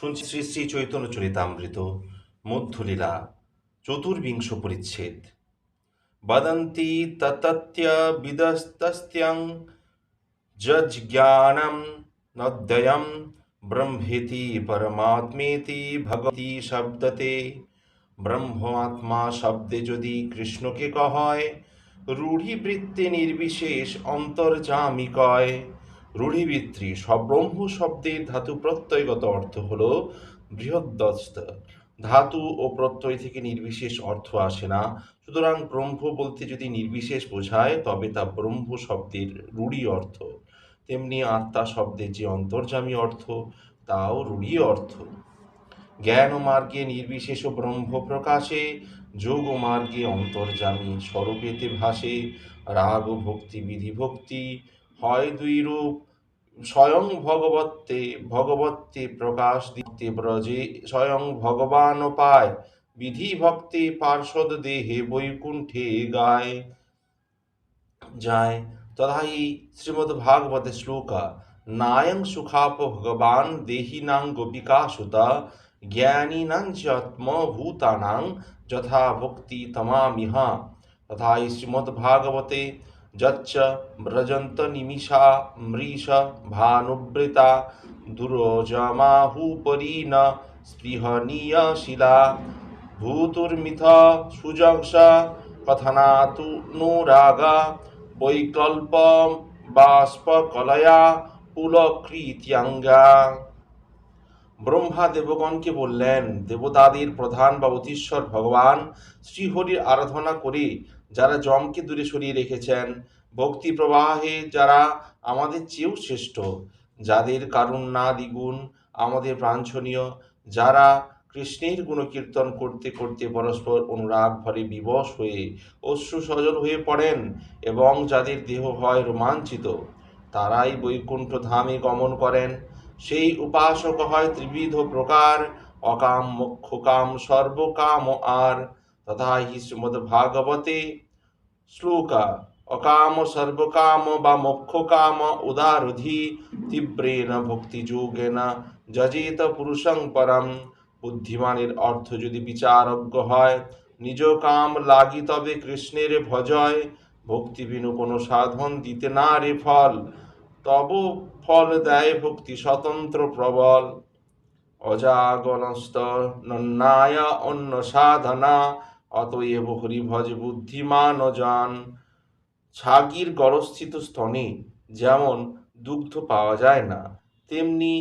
শুনছি শ্রী শ্রী চৈতন্য চরিতামৃত, মধ্যলীলা, চতুর্বিংশ পরিচ্ছেদ। বদন্তি ততত্য বিদস্তস্ত্যং যজ্ঞানম ব্রহ্মেতি পরমাত্মেতি ভগবতী শব্দতে। ব্রহ্মাত্মা শব্দে যদি কৃষ্ণকে কহয়, রূঢ়িবৃত্তে নির্বিশেষ অন্তর্যামী কয় রূঢ়িবৃত্তি সব্রহ্ম শব্দের ধাতু প্রত্যয়গত অর্থ হল বৃহদ্দস্ত ধাতু ও প্রত্যয় থেকে নির্বিশেষ অর্থ আসে না। সুতরাং ব্রহ্ম বলতে যদি নির্বিশেষ বোঝায়, তবে তা ব্রহ্ম শব্দের রূঢ়ি অর্থ। তেমনি আত্মা শব্দের যে অন্তর্যামী অর্থ, তাও রূঢ়ি অর্থ। জ্ঞান ও মার্গে নির্বিশেষ ব্রহ্ম প্রকাশে, যোগ ও মার্গে অন্তর্যামী স্বরূপেতে ভাসে। রাগ ভক্তি বিধি ভক্তি হয় দুই রূপ। স্বয়ং ভগবত্তে ভগবত্তে প্রকাশ দিতে ব্রজে, স্বয়ং ভগবান পায় বিধি ভক্তি পার্ষদ দেহে বৈকুণ্ঠে গায়, যায়। তথাহি শ্রীমদ্ ভাগবতে শ্লোকা, নায়ং সুখাপ ভগবান দেহিনাং গোপিকা সুতা জ্ঞানীনাং আত্মভূতানাং যথা ভক্তি তমামিহা। তথা শ্রীমদ্ভাগবতে যচ্চ ব্রজন্ত নিমিষা মৃষ ভানুবৃতা দুরোজমাহুপরি ন স্পৃহনীয় শিলা ভূতুর্মিথ সুজংস সুযংস কথনাতুনুরাগা বৈকল্প বাষ্পকলয়া পুলকৃত্যাঙ্গা। ব্রহ্মা দেবগণকে বললেন, দেবতাদের প্রধান বা অধীশ্বর ভগবান শ্রীহরির আরাধনা করে যারা জমকে দূরে সরিয়ে রেখেছেন, ভক্তি প্রবাহে যারা আমাদের চেয়েও শ্রেষ্ঠ, যাদের কারুণ্যা দ্বিগুণ, আমাদের প্রাঞ্ছনীয়, যারা কৃষ্ণের গুণকীর্তন করতে করতে পরস্পর অনুরাগ ভরে বিবশ হয়ে অশ্রু সজল হয়ে পড়েন এবং যাদের দেহ হয় রোমাঞ্চিত, তারাই বৈকুণ্ঠ ধামে গমন করেন। সেই উপাসক হয় ত্রিবিধ প্রকার, অকাম মোক্ষকাম সর্বকাম আর তথা হি শ্রীমদ শ্লোকা অকাম সর্বকাম বা মোক্ষ কাম উদারধি তীব্রেণ ভক্তিযোগেন যজেত পুরুষং পরম বুদ্ধিমানের অর্থ যদি বিচারজ্ঞ হয়, নিজ কাম লাগি তবে কৃষ্ণের ভজয়। ভক্তি বিনু কোনো সাধন দিতে না রে ফল, তব ফল দেয় ভক্তি স্বতন্ত্র প্রবল। অজাগনস্ত নন্যায় অন্য সাধনা অতএব হরি ভজ বুদ্ধিমান জন। ছাগির গড়স্থিত স্তনে যেমন দুগ্ধ পাওয়া যায় না, তেমনি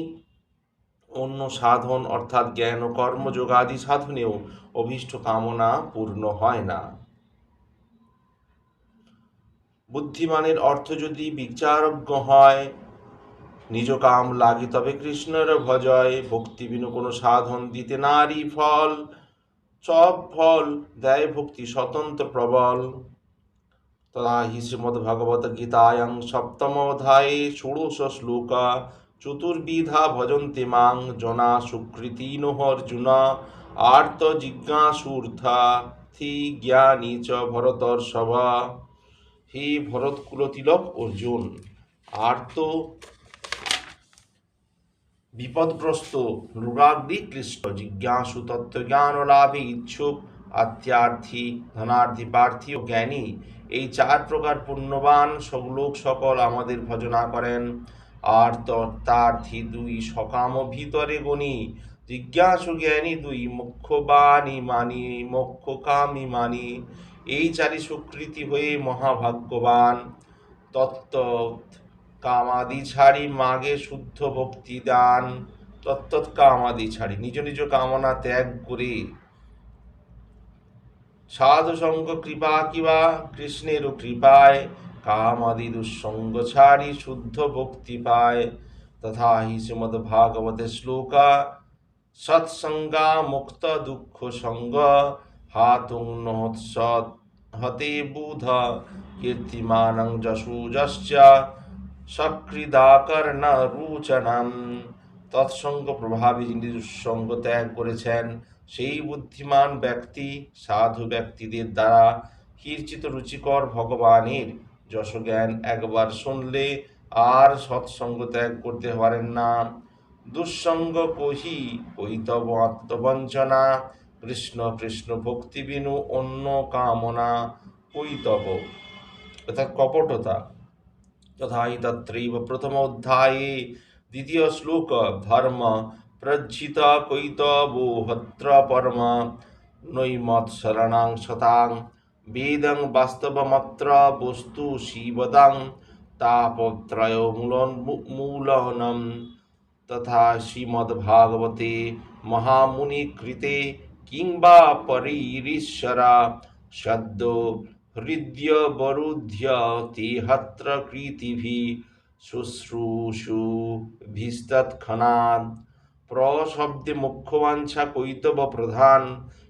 অন্য সাধন অর্থাৎ জ্ঞান ও কর্মযোগাদি সাধনেও অভীষ্ট কামনা পূর্ণ হয় না। বুদ্ধিমানের অর্থ যদি বিচারজ্ঞ হয়, নিজ কাম লাগে তবে কৃষ্ণের ভজয়। ভক্তি বিনু কোনো সাধন দিতে নারী ফল। সব ফল দেয় ভক্তি স্বতন্ত্র প্রবল। তথা হি শ্রীমদ্ ভগবত গীতায়ং সপ্তম অধ্যায়ে ষোড়শ শ্লোকা চতুর্বিধা ভজন্তে মাং জনা সুকৃতিনোহ অর্জুন আর্ত জিজ্ঞাসূর্থা থি জ্ঞানী চ ভরতর্ষভ। হে ভরতকুল তিলক অর্জুন। আর্ত বিপদগ্রস্ত রোগাগ্নি ক্লিষ্ট জিজ্ঞাসু তত্ত্বজ্ঞান লাভে ইচ্ছুক, আত্মার্থী, ধনার্থী পার্থী ও জ্ঞানী, এই চার প্রকার পুণ্যবান লোক সকল আমাদের ভজনা করেন। আর তত্ত্বার্থী দুই সকাম ভিতরে গণি, জিজ্ঞাসু জ্ঞানী দুই মুখ্য বাণী মানি মোক্ষ কামী মানি। এই চারি সুকৃতি হয়ে মহাভাগ্যবান। তত্ত্ব কামাদি ছাড়ি মাগে শুদ্ধ ভক্তি দান তত্ত্বৎ কামাদি ছাড়ি, নিজ নিজ কামনা ত্যাগ করে। সাধু সঙ্গ কৃপা কিবা, কৃষ্ণের কৃপায় কামাদি দুঃসঙ্গ ছাড়ি শুদ্ধ ভক্তি পায়। তথা হি শ্রীমদ ভাগবতে শ্লোকা, সৎসঙ্গা মুক্ত দুঃখ সঙ্গ, হাতুং হতে বুধ, কীর্তিমানং যশোজশ্চ সকৃদাকর্ণ রুচনম তৎসঙ্গ প্রভাবে যিনি দুঃসঙ্গ ত্যাগ করেছেন, সেই বুদ্ধিমান ব্যক্তি, সাধু ব্যক্তিদের দ্বারা কীর্চিত রুচিকর ভগবানের যশজ্ঞান একবার শুনলে আর সৎসঙ্গ ত্যাগ করতে পারেন না। দুঃসঙ্গ কহি কৈতব আত্মবঞ্চনা, কৃষ্ণ কৃষ্ণ ভক্তি বিনু অন্য কামনা কৈতব অর্থাৎ কপটতা। তথা তত্রৈব প্রথম অধ্যায়ে দ্বিতীয় শ্লোক ধর্ম প্রজ্জিত কৈতবোহত্র পরম নৈমৎসরণাং শতাং বেদং বাস্তবমত্র বস্তু শিবদাং তাপত্রয় মূলন মূলনম তথা শ্রীমদ্ভাগবতে মহামুনিকৃতে কিংবা পরীশ্বরা সদ্য হৃদয়বরুধ্য তেহত্র কৃতিভিः শুশ্রূষুভিস্তৎক্ষণাৎ প্রশব্দে মুখ্যবাঞ্ছা কৈতব প্রধান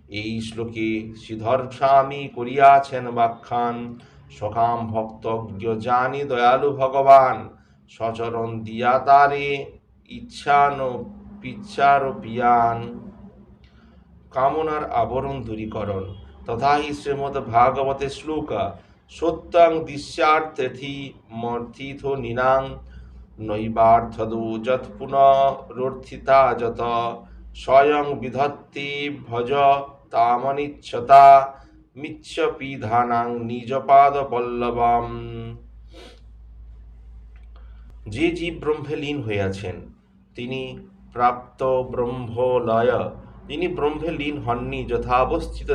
এই শ্লোকে শ্রীধর স্বামী করিয়াছেন ব্যাখ্যান। সকাম ভক্তজ্ঞ জানি দয়ালু ভগবান। সচরণ দিয়া তারে ইচ্ছান পিচ্ছার পিয়ান কামনার আবরণ দূরীকরণ। তথা হি শ্রীমদ ভাগবতে শ্লোক সত্যং দিশ্যার্থেথি মর্থিথো নিনাং নৈবার্থদো যৎ পুনরর্থিতা যত স্বয়ং বিধত্তি ভজ তামনিচ্ছতা মিচ্ছ পিধানাং নিজপাদ পল্লবম যে জীব ব্রহ্মে লীন হইয়াছেন তিনি প্রাপ্ত ব্রহ্মলয় যিনি ব্রহ্মে লীন হননি, যথাবস্থিত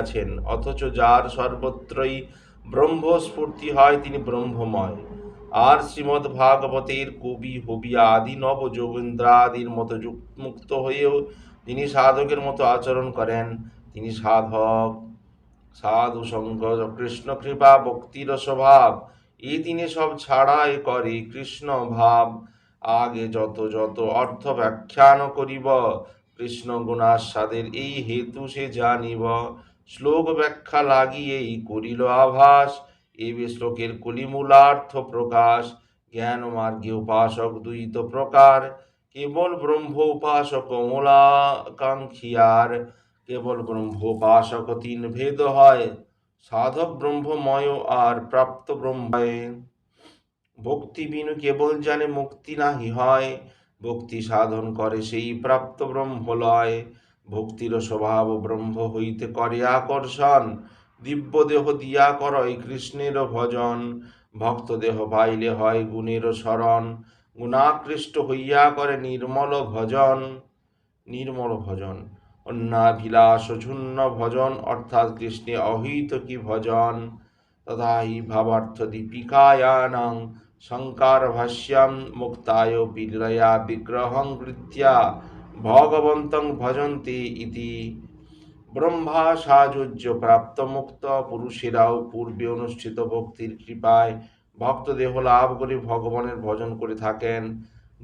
আছেন, অথচ যার সর্বত্রই ব্রহ্মস্ফূর্তি হয়, তিনি ব্রহ্মময়। আর শ্রীমদ্ ভাগবতের কবি হবিয়া আদি নব যোগেন্দ্রাদির মতো মুক্ত হয়েও তিনি সাধকের মতো আচরণ করেন। তিনি সাধক, সাধু সঙ্গ, কৃষ্ণ কৃপা, ভক্তির স্বভাব, এ তিনি সব ছাড়াই করে কৃষ্ণ ভাব। আগে যত যত অর্থ ব্যাখ্যান করিব কৃষ্ণ গুণাস্বাদের এই হেতু সে জানিব। শ্লোক ব্যাখ্যা লাগিয়েই করিল আভাস। এই শ্লোকের কলিমূলার্থ প্রকাশ। জ্ঞান মার্গে উপাসক দুইত প্রকার। কেবল ব্রহ্ম উপাসক মূলাকাঙ্ক্ষিয়ার কেবল ব্রহ্মোপাসক তিন ভেদ হয়। সাধক ব্রহ্মময় আর প্রাপ্ত ব্রহ্ময়। ভক্তি বিনু কেবল জানে মুক্তি নাহি হয়। ভক্তি সাধন করে সেই প্রাপ্ত ব্রহ্মলয়। ভক্তির স্বভাব ব্রহ্ম হইতে করে আকর্ষণ। দিব্য দেহ দিয়া করয় কৃষ্ণের ভজন। ভক্ত দেহ পাইলে হয় গুণের শরণ গুণাকৃষ্ট হইয়া করে নির্মল ভজন। নির্মল ভজন। অন্যাভিলাষ ঝুন্ন ভজন। অর্থাৎ কৃষ্ণে অহিত কি ভজন? তথা হি ভাবার্থ দীপিকায়ানাং শঙ্কার ভাষ্যম মুক্তায় বিলয়া বিগ্রহং কৃত্যা ভগবন্তং ভজন্তি ইতি। ব্রহ্মা সাজুজ্য প্রাপ্ত মুক্ত পুরুষেরাও পূর্বে অনুষ্ঠিত ভক্তির কৃপায় ভক্ত দেহ লাভ করে ভগবানের ভজন করে থাকেন।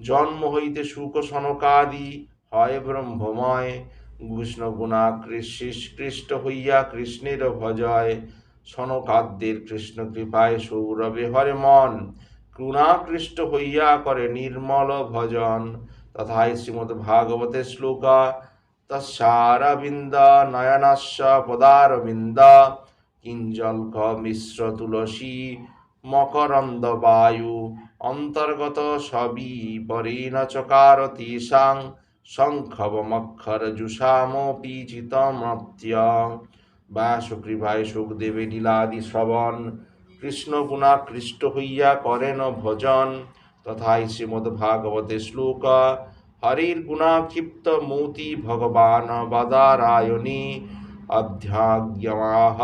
জন্ম হইতে সুখ সনকাদি হয় ব্রহ্মময়। কৃষ্ণ গুণা কৃষ্ট হইয়া কৃষ্ণের ভজয়। সনকাদ্যের কৃষ্ণ কৃপায় সৌরভে হরে মন। গুণাকৃষ্ট হইয়া করে নির্মল ভজন। তথাই শ্রীমদ্ ভাগবতে শ্লোকা তস্যারবিন্দ নয়নস্য পদারবিন্দ, কিঞ্জল্ক মিশ্র তুলসী মকরন্দ বায়ু অন্তর্গত সবই পরেণ চকার তেষাং শঙ্খবমক্ষর জুষামপি চিতমত্য ব্যাসকৃপায় সুখদেবে লীলাদি শ্রবণ কৃষ্ণ গুণাকৃষ্ট হইয়া করেন ভজন। তথাই শ্রীমদ্ ভাগবতে শ্লোক, হরির গুণাক্ষিপ্ত মূতি ভগবান বদারায়ণী অধ্যাজ্ঞমাহ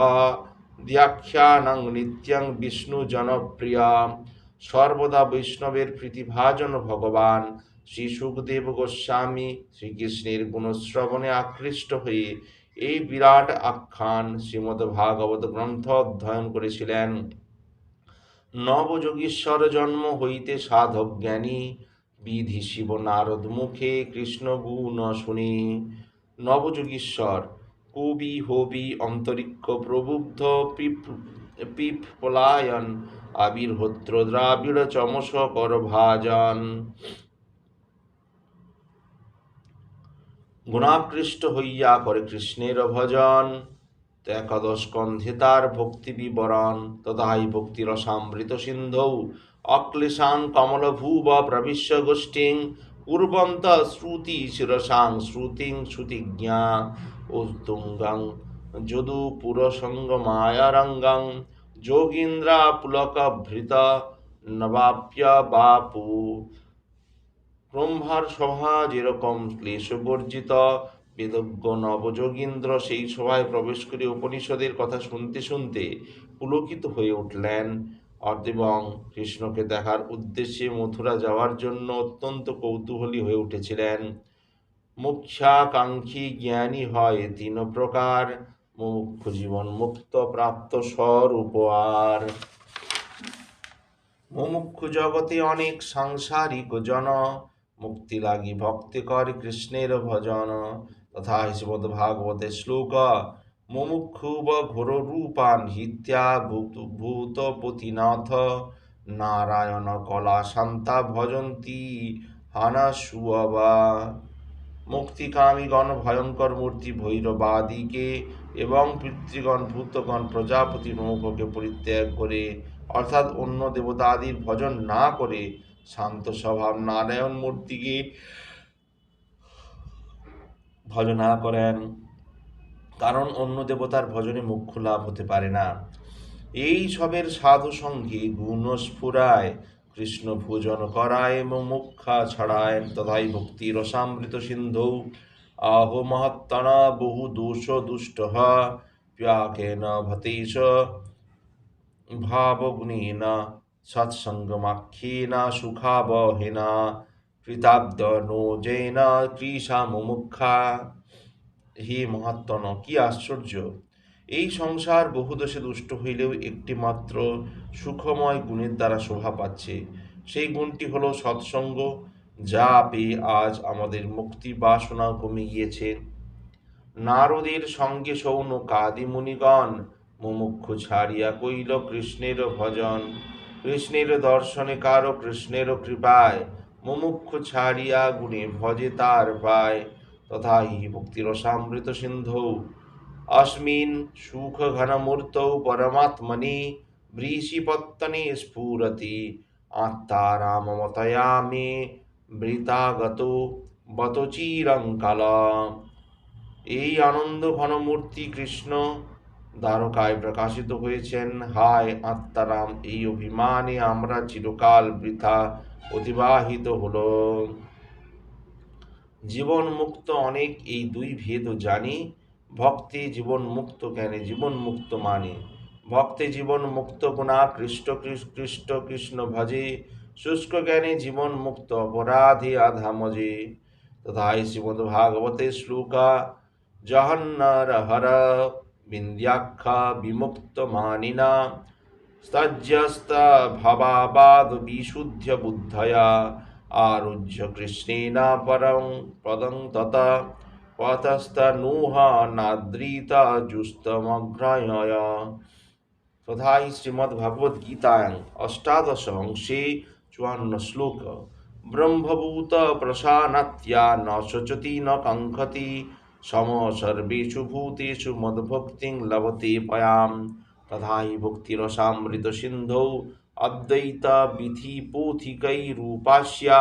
ব্যাখ্যানং নিত্যং বিষ্ণু জনপ্রিয়া। সর্বদা বৈষ্ণবের প্রীতিভাজন ভগবান শ্রী সুখদেব গোস্বামী শ্রীকৃষ্ণের গুণশ্রবণে আকৃষ্ট হয়ে এই বিরাট আখ্যান শ্রীমদ্ভাগবত গ্রন্থ অধ্যয়ন করেছিলেন। নবযোগীশ্বর জন্ম হইতে সাধক জ্ঞানী। বিধি শিব নারদ মুখে কৃষ্ণ গুণ শুনি। নবযোগীশ্বর, কবি, হবি, অন্তরিক্ষ, প্রবুদ্ধ, পিপ পিপ পলায়ন দ্রাবিড়, চমস কর ভাজন গুণাকৃষ্ট হইয়া করে কৃষ্ণের ভজন। একাদশ স্কন্ধে তার ভক্তি বিবরণ তথাই ভক্তি রসামৃত সিন্ধৌ, অক্লেশান কমলভূব প্রবিশ্য গোষ্ঠীং কুর্বন্ত শ্রুতি শিরসাং শ্রুতিং শ্রুতিজ্ঞা উত্তুঙ্গং যদু পুরসঙ্গ মায়ারঙ্গং যোগীন্দ্রা পুলক ভৃত নবাপ্য বাপু। ব্রহ্মার সভা যেরকম ক্লেশবর্জিত বেদজ্ঞ নবযোগীন্দ্র সেই সভায় প্রবেশ করে উপনিষদের কথা শুনতে শুনতে পুলকিত হয়ে উঠলেন। এবং কৃষ্ণকে দেখার উদ্দেশ্যে মথুরা যাওয়ার জন্য অত্যন্ত কৌতূহলী হয়ে উঠেছিলেন। মুখ্যাকাঙ্ক্ষী জ্ঞানী হয় তিন প্রকার মুখ্য জীবন মুক্ত প্রাপ্ত স্বরূপ আর। মুমুক্ষু জগতে অনেক সাংসারিক জন, মুক্তি লাগি ভক্তি কর কৃষ্ণের ভজন। ঘোর রূপান হিত্যা ভূত ভূতপতিনাথ নারায়ণ কলা শান্তা ভজন্তি হানা সুয়বা মুক্তিকামীগণ ভয়ঙ্কর মূর্তি ভৈরবাদিকে এবং পিতৃগণ ভূতগণ প্রজাপতি নৌককে পরিত্যাগ করে অর্থাৎ অন্য দেবতাদির ভজন না করে শান্ত স্বভাব নারায়ণ মূর্তিকে ভজনা করেন, কারণ অন্য দেবতার ভজনে মুখ্য লাভ হতে পারে না। এই সবের সাধু সঙ্গে গুণ স্ফুরায় কৃষ্ণ ভোজন করায় এবং মুখ্যা ছড়ায়, তথাই ভক্তি রসামৃত সিন্ধৌ। আহ মহত্তনা বহু দোষ দুষ্ট প্যাকেন ভতেশ। ভাবগুণেন সৎসঙ্গমাখ্যেন সুখাবহেন। কৃতাব্দ নোজেন কৃষা মুমুক্ষা। হে মহাত্মন, কি আশ্চর্য! এই সংসার বহুদশে দুষ্ট হইলেও একটি মাত্র সুখময় গুণের দ্বারা শোভা পাচ্ছে। সেই গুণটি হলো সৎসঙ্গ, যা পেয়ে আজ আমাদের মুক্তি বাসনা কমে গিয়েছে নারদের সঙ্গে সৌন কাদি মুনিগণ, মুমুক্ষু ছাড়িয়া কইল, কৃষ্ণের ভজন, কৃষ্ণের দর্শনে কারও কৃষ্ণের কৃপায় মুমুক্ষ ছাড়িয়া গুণে ভজে তার পায়। তথা হি ভক্তিরসামৃত সিন্ধৌ। অস্মিন সুখ ঘনমূর্তৌ পরমাত্মনি বৃষিপত্তনে স্ফুরতি। আত্মারামমতয়া মে বৃতাগত বত চিরঙ্কাল। এই আনন্দ ঘনমূর্তি কৃষ্ণ দ্বারকায় প্রকাশিত হয়েছেন। হায় আত্মারাম এই অভিমানে আমরা চিরকাল বৃথা অতিবাহিত হলো। জীবন মুক্ত অনেক এই দুই ভেদ জানি, ভক্তি জীবন মুক্ত জ্ঞানে জীবন মুক্ত মানে? ভক্তে জীবন মুক্ত গুণা, কৃষ্ট কৃষ্ট কৃষ্ণ ভজে, শুষ্ক জ্ঞানে জীবন মুক্ত অপরাধী আধা মজে তথাই শ্রীমদ ভাগবতে শ্লোকা জহন্নর হর বিন্দ্যাখ্যা বিমুক্ত মানিনা। ভবাবাদ বিশুদ্ধ বুদ্ধয়া আরুহ্য কৃষ্ণেন পরং পদং তথা পতস্তনুহা নাদ্রিতা জুস্তমগ্রয় তথাই শ্রীমদ্ভগবদ্গীতায়াং অষ্টাদশ অংশে চুয়ান্ন শ্লোক ব্রহ্মভূত প্রসানাত্য়া ন শোচতি ন কাঙ্ক্ষতি সম সর্বেষু ভূতেষু মদ্ভক্তিং লভতে পয়াম তথাহি ভক্তিরসামৃত সিন্ধৌ অদ্বৈত বিধি পোথিকৈরূপাস্যা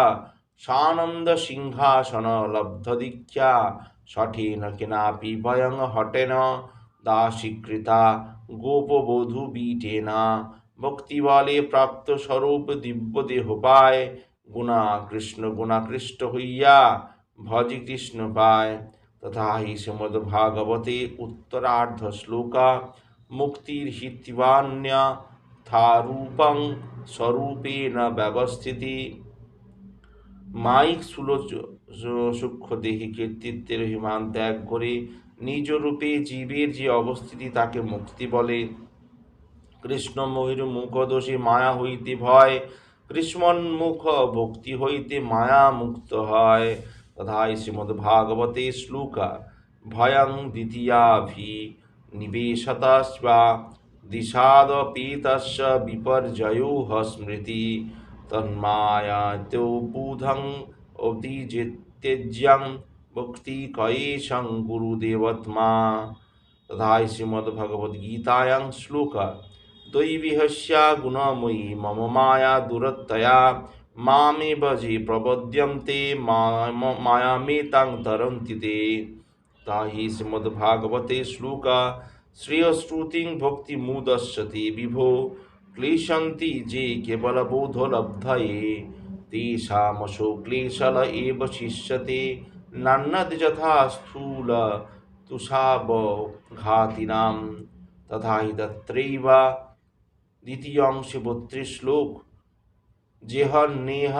সানন্দ সিংহাসন লব্ধ দীক্ষা সঠেন কেনাপি ভয়ং হটেন দাসীকৃতা গোপবধূ বিটেনা ভক্তিবলে প্রাপ্ত স্বরূপ দিব্য দেহ পায় গুণা কৃষ্ণ গুণাকৃষ্ট হইয়া ভজি কৃষ্ণ পায় তথা হি শ্রীমদ ভাগবতে উত্তরার্ধ শ্লোকা মুক্তির হিত্বান্যা থারূপং স্বরূপে স্বরূপেণ ব্যবস্থিতি। মাইক সুলোচ সূক্ষ্ম দেহে কীর্তিত্বের হিমান ত্যাগ করে নিজ রূপে জীবের যে অবস্থিতি তাকে মুক্তি বলে। কৃষ্ণ ময়ূর মুখদোষে মায়া হইতে ভয় কৃষ্ণন্মুখ ভক্তি হইতে মায়া মুক্ত হয়। তথায় শ্রীমদ্ ভাগবতে শ্লোকা, ভয়ং দ্বিতীয়াভি নিবেশতস্বা দিশাদপীতস্য বিপর্যয়োः স্মৃতি তন্মায়াতো বুধং অধিজিত্যজ্যং ভক্তি কয়েশং গুরুদেবত্মা তথায় মামেব যে প্রবদ্যন্তে মা- মায়ামেতাং তরন্তি তে তাহি শ্রীমদ্ভাগবতে শ্লোকা শ্রেয়শ্রুতি ভক্তি ভক্তিমুদশ্যতি বিভো ক্লেশন্তি যে কেবল কেবলবোধলব্ধয়ে তেষামশো ক্লেশল এব শিষ্যতে নান্যদ যথা স্থূল তুষাবঘাতিনাম তথা হি তত্রৈব দ্বিতীয় অংশে বত্রিশ শ্লোক যেহ নেহ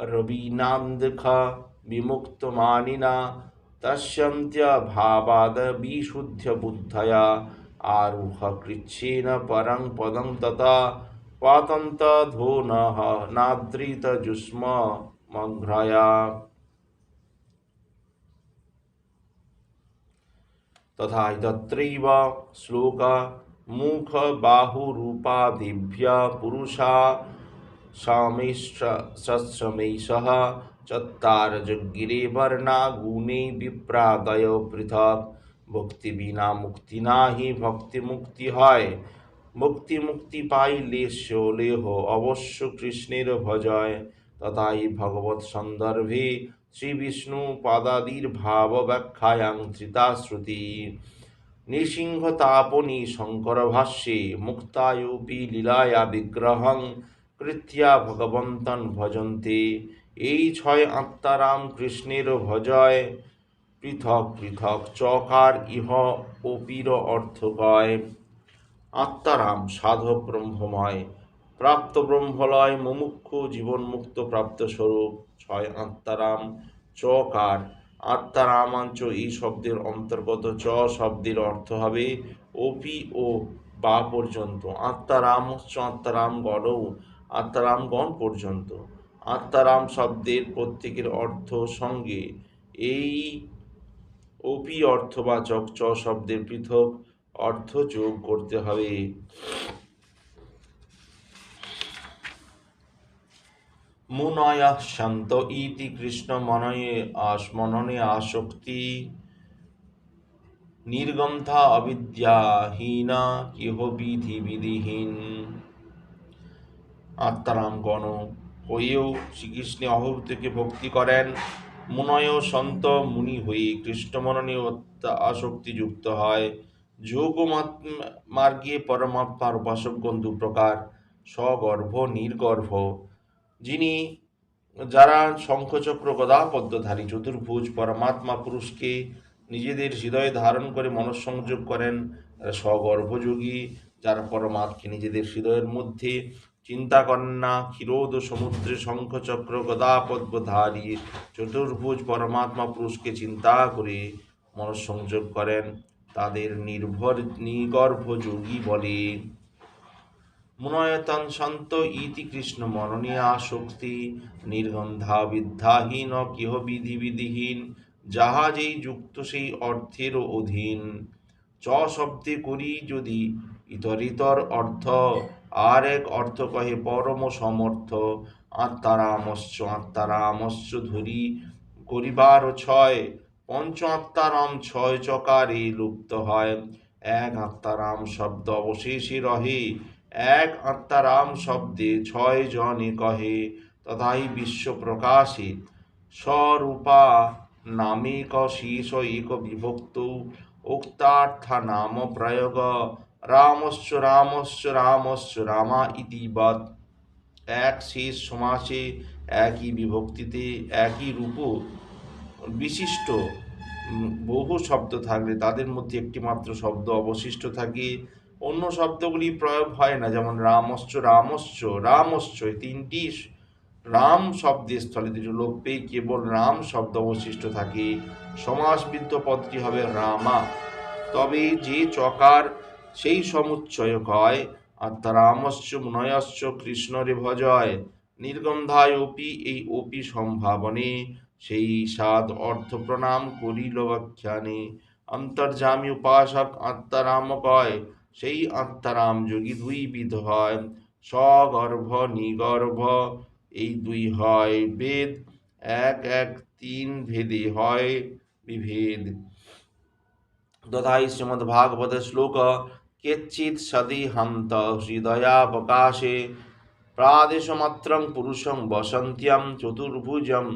রবীনান্দখা বিমুক্ত মানিনা विशुद्धबुद्धया आरुह कृच्छेन परं पदं तथा पातन्तधो नः नाद्रितजुष्ममघ्रया। तथा तत्रैव श्लोक मुखबाहुरूपादिभ्य पुरुषा समेषः चत्तारजगिरे চত্তারযজ্ঞিরেবর্ণা গুণে বিপ্রাদয় পৃথক। ভক্তি বিনা মুক্তি নাহি ভক্তি মুক্তি হয়। মুক্তি মুক্তি পাইলে লেহ অবশ্য কৃষ্ণের ভজয়। তথাই ভগবত সন্দর্ভে শ্রী বিষ্ণু পাদাদির ভাব ব্যাখ্যায়াং শ্রুতি নৃসিংহ তাপনি শঙ্কর ভাষ্যে মুক্তায়পি লীলায়া বিগ্রহং কৃত্যা ভগবন্তন ভজন্তে। এই ছয় আত্মারাম কৃষ্ণের ভজয়। পৃথক পৃথক চকার ইহ অপির অর্থ কয়। আত্মারাম সাধক ব্রহ্মময়, প্রাপ্ত ব্রহ্মলয় মুমুক্ষ জীবনমুক্ত প্রাপ্ত স্বরূপ। ছয় আত্মারাম চকার, আত্মারামাঞ্চ এই শব্দের অন্তর্গত চ শব্দের অর্থ হবে অপি ও বা পর্যন্ত। আত্মারামশ্চ আত্মারাম গণও আত্মারামগণ পর্যন্ত। আত্মারাম শব্দের প্রত্যেকের অর্থ সঙ্গে। এই অপি অর্থবাচক চ শব্দের পৃথক অর্থ যোগ করতে হবে। মুনয় শান্ত ইতি কৃষ্ণ মনয়ে আস মননে আসক্তি। নির্গন্থা অবিদ্যাহীনা কেহ বিধি বিধিহীন। আত্মারাম গণ হয়েও শ্রীকৃষ্ণে অহবৃতকে ভক্তি করেন। মুনয় সন্ত মুনি হয়ে কৃষ্ণমননে আসক্তিযুক্ত হয়। যোগ মার্গে পরমাত্মার উপাসকগণ দু প্রকার, স্বগর্ভ, নির্গর্ভ। যিনি যারা শঙ্খচক্র গদাপদ্মধারী চতুর্ভুজ পরমাত্মা পুরুষকে নিজেদের হৃদয়ে ধারণ করে মনঃসংযোগ করেন স্বগর্ভযোগী, যারা পরমাত্মাকে নিজেদের হৃদয়ের মধ্যে চিন্তা করেন না ক্ষীরোদ, সমুদ্রে শঙ্খচক্র, গদাপদ্মধারী, চতুর্ভুজ পরমাত্মা পুরুষকে চিন্তা করে মনঃসংযোগ করেন। তাদের নির্ভর নিগর্ভ যোগী বলে, মুনয়তন সন্ত ইতি কৃষ্ণ মননীয় আসক্তি নির্গন্ধা বিদ্যাহীন কেহ বিধি বিধিহীন, যাহা যেই যুক্ত সেই অর্থের অধীন। চ শব্দে করি যদি ইতরিতর অর্থ আর এক অর্থ কহে, পরম সমর্থ, আত্মারামস্য আত্মারামস্য ধরি করিবার ছয়। পঞ্চ আত্মারাম ছয় চকারে লুপ্ত হয়। এক আত্মারাম শব্দ অবশেষে রহে। এক আত্মারাম শব্দে ছয় জনে কহে, তথাই বিশ্ব প্রকাশে। স্বরূপা নামেক শীষ এক বিভক্ত। উক্তার্থা নাম প্রয়োগ। রামস্য রামস্য রামস্য, রামা ইতি বদ। এক শেষ সমাসে একই বিভক্তিতে একই রূপ বিশিষ্ট বহু শব্দ থাকলে তাদের মধ্যে একটি মাত্র শব্দ অবশিষ্ট থাকে। অন্য শব্দগুলি প্রয়োগ হয় না, যেমন রামশ্চ রামশ্চ রামশ্চ এই তিনটি রাম শব্দের স্থলে দুটো লোপ পেয়ে কেবল রাম শব্দ অবশিষ্ট থাকে। সমাসবিদ্ধ পদটি হবে রামা। তবে যে চকার সেই সমুচ্চয় হয়। আত্মারামশ্চ মুনয়শ্চ কৃষ্ণরে ভজয় নির্গন্ধায় অপি এই অপি সম্ভাবনে। সেই সাদ অর্থ প্রণাম করিল ব্যাখ্যানে। অন্তর্জামী উপাসক আত্মারাম কয় সেই আত্মারাম যোগী দুই বিধ হয়। স্বগর্ভ, নিগর্ভ এই দুই হয়। বেদ এক এক তিন ভেদে হয়। বিভেদ। তথাই শ্রীমদ্ ভাগবত শ্লোক কেচিৎ সদি হন্ত হৃদয়াবকাশে প্রাদেশমাত্রং পুরুষং বসন্ত্যম চতুর্ভুজম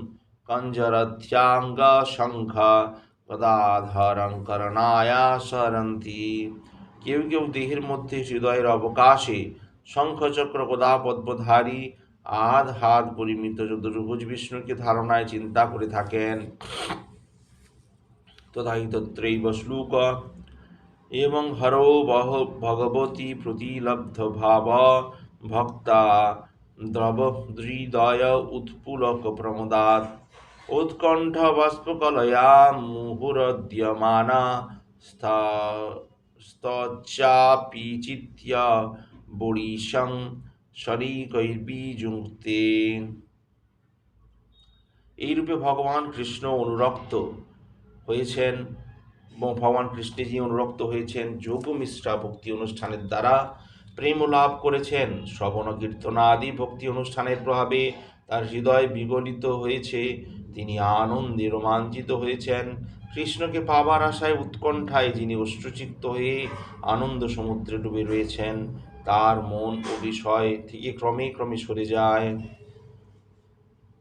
কঞ্জরথ্যাঙ্গ শঙ্খ গদাধরং করণায়া সরন্তি কেউ কেউ দেহের মধ্যে হৃদয়ের অবকাশে শঙ্খচক্র গদা পদ্মধারী আধ হাত পরিমিত চতুর্ভুজ বিষ্ণুকে ধারণায় চিন্তা করে থাকেন। তথাহি তত্রৈব শ্লোক এবং হরো বহ ভগবতী প্রতিলব্ধ ভাব ভক্তা দ্রব হৃদয় উৎপুলক প্রমদাত উৎকণ্ঠ বাষ্পকলয়া মুহুরদ্যমানা স্তচাপি চিত্য বড়িশং শরিকৈর্বীযুক্তে এইরূপে ভগবান কৃষ্ণ অনুরক্ত হয়েছেন। ভগবান কৃষ্ণজি অনুরক্ত হয়েছেন যোগ মিশ্রা ভক্তি অনুষ্ঠানের দ্বারা। প্রেম লাভ করেছেন, শ্রবণ কীর্তন আদি ভক্তি অনুষ্ঠানের প্রভাবে তার হৃদয় বিগলিত হয়েছে, তিনি আনন্দে রোমাঞ্চিত হয়েছেন। কৃষ্ণকে পাবার আশায় উৎকণ্ঠায় যিনি অশ্রুচিত্ত হয়ে আনন্দ সমুদ্রে ডুবে রয়েছেন, তার মন ও বিষয় থেকে ক্রমে ক্রমে সরে যায়।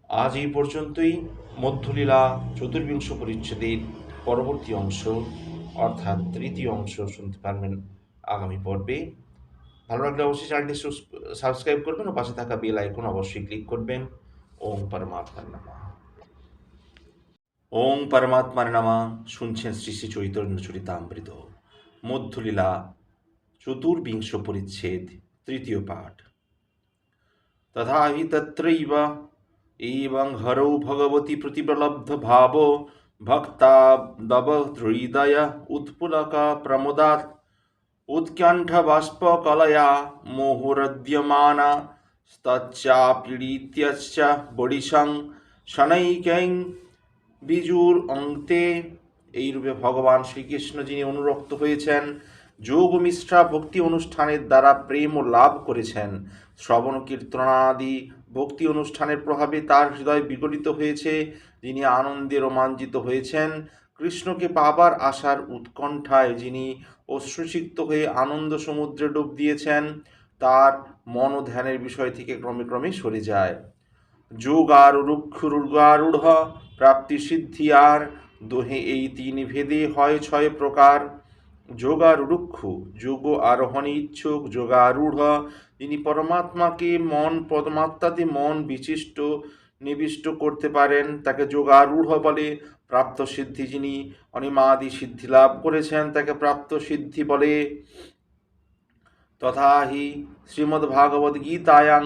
আজ এই পর্যন্তই। মধ্যলীলা, চতুর্বিংশ পরিচ্ছেদের পরবর্তী অংশ, অর্থাৎ তৃতীয় অংশ শুনতে পারবেন আগামী পর্বে। ভালো লাগলে অবশ্যই চ্যানেলটি সাবস্ক্রাইব করবেন ও পাশে থাকা বেল আইকন অবশ্যই ক্লিক করবেন। ওম পরমাত্মার নামা। ওম পরমাত্মার নামা, শুনছেন শ্রী শ্রী চৈতন্য চরিতামৃত। মধ্যলীলা, চতুর্বিংশ পরিচ্ছেদ, তৃতীয় পাঠ। তথা হি তত্রৈব এবং হরৌ ভগবতী প্রতিপ্রলব্ধ ভাব भक्ता दब हृदय उत्पुलक प्रमुदात् उत्कण्ठ बाष्पकलया मोहुरद्यमाना स्तच्चापीडित्यश्च बडिशं शनैकैं বিজুর অন্তে এইরূপে ভগবান শ্রীকৃষ্ণ যিনি অনুরক্ত হয়েছেন যোগ মিশ্রা ভক্তি অনুষ্ঠানের দ্বারা প্রেম ও লাভ করেছেন শ্রবণ কীর্তনাদি ভক্তি অনুষ্ঠানের প্রভাবে তার হৃদয় বিগলিত হয়েছে যিনি আনন্দে রোমাঞ্চিত হয়েছেন, কৃষ্ণকে পাবার আশার উৎকণ্ঠায় যিনি অশ্রুসিক্ত হয়ে আনন্দ সমুদ্রে ডুব দিয়েছেন, তার মন ধ্যানের বিষয় থেকে ক্রমে ক্রমে সরে যায়। যোগারুরুক্ষুরুগারূঢ় প্রাপ্তি সিদ্ধি আর দোহে এই তিন ভেদে হয় ছয় প্রকার। যোগারুরুক্ষু যোগ আরোহণে ইচ্ছুক যোগারূঢ় তিনি পরমাত্মাকে মন পরমাত্মাতে মন বিশিষ্ট নিবিষ্ট করতে পারেন। তাকে যোগারূঢ় বলে প্রাপ্ত সিদ্ধি যিনি অনিমাদি সিদ্ধি লাভ করেছেন, তাকে প্রাপ্ত সিদ্ধি বলে। তথা হি শ্রীমদ্ভাগবত গীতায়াং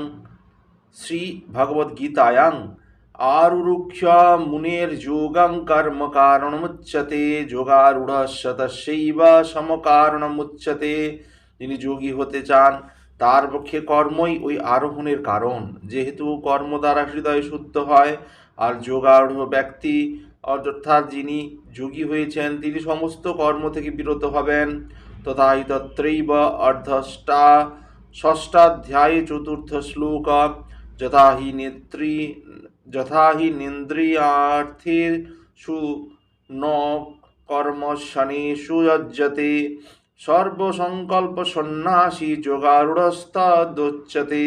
শ্রী ভগবদ গীতায়াং আরুরুক্ষ মুনের যোগং কর্ম কারণমুচ্যতে যোগারূঢ় শতশৈব সমকারণমুচ্যতে যিনি যোগী হতে চান তার পক্ষে কর্মই ওই আরোহণের কারণ। যেহেতু কর্ম দ্বারা হৃদয় শুদ্ধ হয় আর যোগারূঢ় ব্যক্তি অর্থাৎ যিনি যোগী হয়েছেন, তিনি সমস্ত কর্ম থেকে বিরত হবেন। তথা তত্রৈব অর্ধষ্টা ষষ্ঠাধ্যায়ে চতুর্থ শ্লোক যথা হি নেত্রী যথা হি নিন্দ্রিয়ার্থেষু ন কর্মশনেষু যজ্জতে সর্বসংকল্প সন্ন্যাসী যোগারূঢ়স্তদোচ্যতে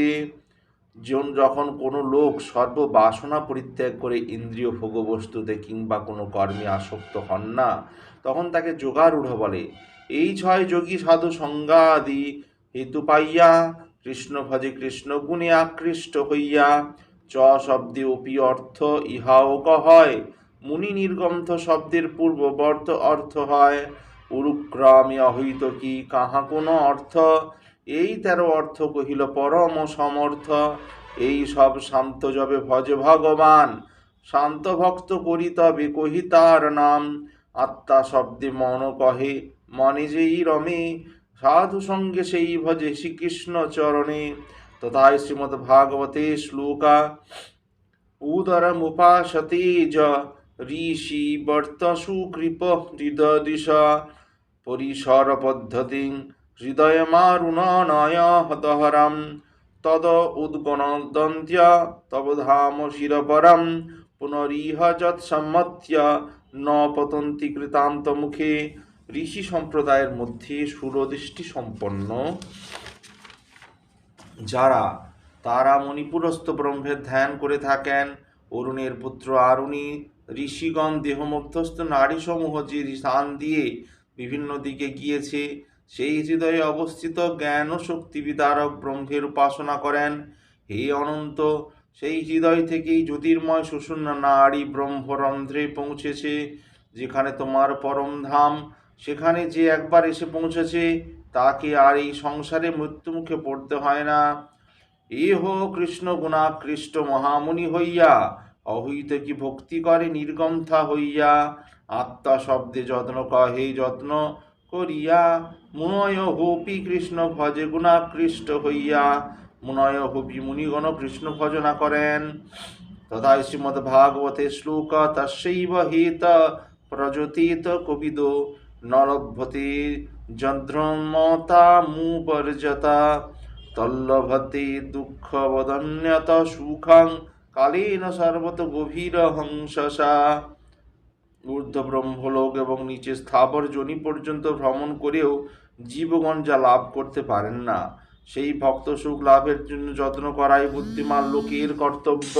যখন কোনো লোক সর্ববাসনা পরিত্যাগ করে ইন্দ্রিয় ভোগবস্তুতে কিংবা কোনো কর্মে আসক্ত হন না, তখন তাকে যোগারূঢ় বলে। এই ছয় যোগী সাধু সংজ্ঞাদি হেতু পাইয়া, কৃষ্ণ ভজে কৃষ্ণ গুণে আকৃষ্ট হইয়া, চ শব্দে অপি অর্থ ইহাও ক হয় মুনি নির্গন্থ শব্দের পূর্ববর্ত অর্থ হয় উরুক্রমে অহিত কি কাহা কোনো অর্থ? এই তেরো অর্থ কহিল পরম সমর্থ। এই সব শান্ত যবে ভজ ভগবান। শান্ত ভক্ত করি তবে কহি তার নাম। আত্মা শব্দে মন কহে, মনে যেই রমে। সাধু সঙ্গে সেই ভজে শ্রীকৃষ্ণ চরণে। তথায় শ্রীমদ্ ভাগবতে শ্লোকা উদরমুপাসতে য ঋষি বর্তসু কৃপ হৃদদিশ পরিসর পদ্ধতি হৃদয়মারুণনয় হতহরম তদ উদ্গণদন্ত্য তব ধাম শিরপরম পুনরিহ যৎসম্মত্য ন পতন্তি কৃতান্ত মুখে ঋষি সম্প্রদায়ের মধ্যে সুরদৃষ্টি সম্পন্ন যারা তারা মণিপুরস্থ ব্রহ্মের ধ্যান করে থাকেন, অরুণের পুত্র আরুণী, ঋষিগণ দেহমধ্যস্থ নারীসমূহ যে স্থান দিয়ে বিভিন্ন দিকে গিয়েছে। সেই হৃদয়ে অবস্থিত জ্ঞান ও শক্তি বিদারক ব্রহ্মের উপাসনা করেন। হে অনন্ত, সেই হৃদয় থেকেই জ্যোতির্ময় শোষণ নারী ব্রহ্মরন্ধ্রে পৌঁছেছে, যেখানে তোমার পরম ধাম, সেখানে যে একবার এসে পৌঁছেছে, তাকে আর এই সংসারে মৃত্যুমুখে পড়তে হয় না। এহ কৃষ্ণ গুণাকৃষ্ট মহামুনি হইয়া, অহৈত কি ভক্তি করে নির্গন্থা হইয়া আত্মা শব্দে যত্ন কহে যত্ন করিয়া, মুনয় হোপি কৃষ্ণ ভজে গুণাকৃষ্ট হইয়া, মুনয় হোপি মুনিগণ কৃষ্ণ ভজনা করেন। তথা শ্রীমদ্ ভাগবতে শ্লোক, তস্যৈব হেত প্রযোতিত কবিদো নলভ্যতে যন্ত্রমতা মুপর্যতা, তল্লভতে দুঃখবদন্যত সুখং কালীন সর্বত গভীর হংসসা। ঊর্ধ্ব ব্রহ্মলোক এবং নিচে স্থাবর জনি পর্যন্ত ভ্রমণ করেও জীবগণ যা লাভ করতে পারেন না। সেই ভক্ত সুখ লাভের জন্য যত্ন করাই বুদ্ধিমান লোকের কর্তব্য।